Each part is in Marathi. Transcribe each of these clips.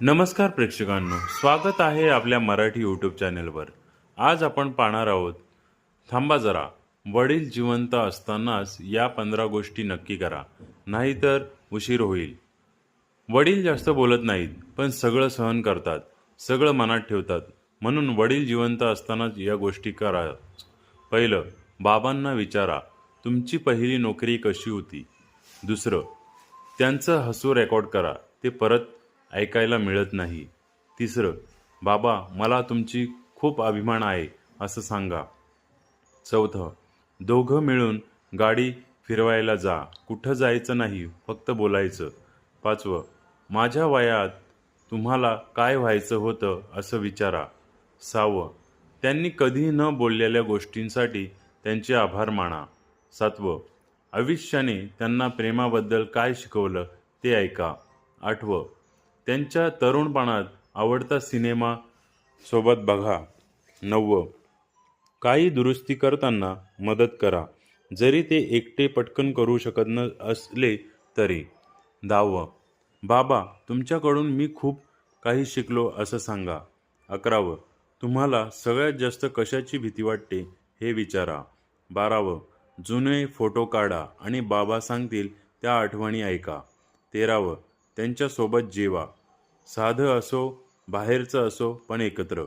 नमस्कार प्रेक्षकांनो स्वागत आहे आपल्या मराठी यूट्यूब चॅनेलवर. आज आपण पाहणार आहोत थांबा जरा वडील जिवंत असतानाच या पंधरा गोष्टी नक्की करा नाहीतर उशीर होईल. वडील जास्त बोलत नाहीत पण सगळं सहन करतात सगळं मनात ठेवतात. म्हणून वडील जिवंत असतानाच या गोष्टी करा. पहिलं बाबांना विचारा तुमची पहिली नोकरी कशी होती? दुसरं त्यांचं हसू रेकॉर्ड करा ते परत ऐकायला मिळत नाही. तिसरं बाबा मला तुमची खूप अभिमान आहे असं सांगा. चौथं दोघं मिळून गाडी फिरवायला जा. कुठं जायचं नाही फक्त बोलायचं. पाचवं माझ्या वयात तुम्हाला काय व्हायचं होतं असं विचारा. सहावं त्यांनी कधी न बोललेल्या गोष्टींसाठी त्यांचे आभार माना. सातवं आयुष्याने त्यांना प्रेमाबद्दल काय शिकवलं ते ऐका. आठवं त्यांच्या तरुणपणात आवडता सिनेमा सोबत बघा. नववं. काही दुरुस्ती करताना मदत करा. जरी ते एकटे पटकन करू शकत न असले तरी. दहावं. बाबा तुमच्याकडून मी खूप काही शिकलो असं सांगा. अकरावं. तुम्हाला सगळ्यात जास्त कशाची भीती वाटते हे विचारा. बारावं. जुने फोटो काढा आणि बाबा सांगतील त्या आठवणी ऐका. तेरावं. त्यांच्यासोबत जेवा. साधं असो बाहेरचं असो पण एकत्र.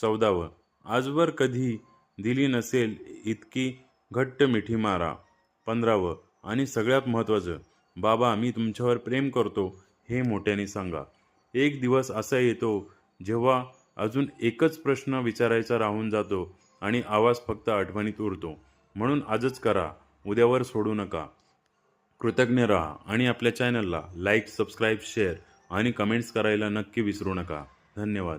चौदावं आजवर कधी दिली नसेल इतकी घट्ट मिठी मारा. पंधरावं आणि सगळ्यात महत्त्वाचं बाबा मी तुमच्यावर प्रेम करतो हे मोठ्याने सांगा. एक दिवस असा येतो जेव्हा अजून एकच प्रश्न विचारायचा राहून जातो आणि आवाज फक्त आठवणीत उरतो. म्हणून आजच करा उद्यावर सोडू नका. कृतज्ञ राहा आणि आपल्या चॅनलला लाईक सबस्क्राईब शेअर आणि कमेंट्स करायला नक्की विसरू नका. धन्यवाद.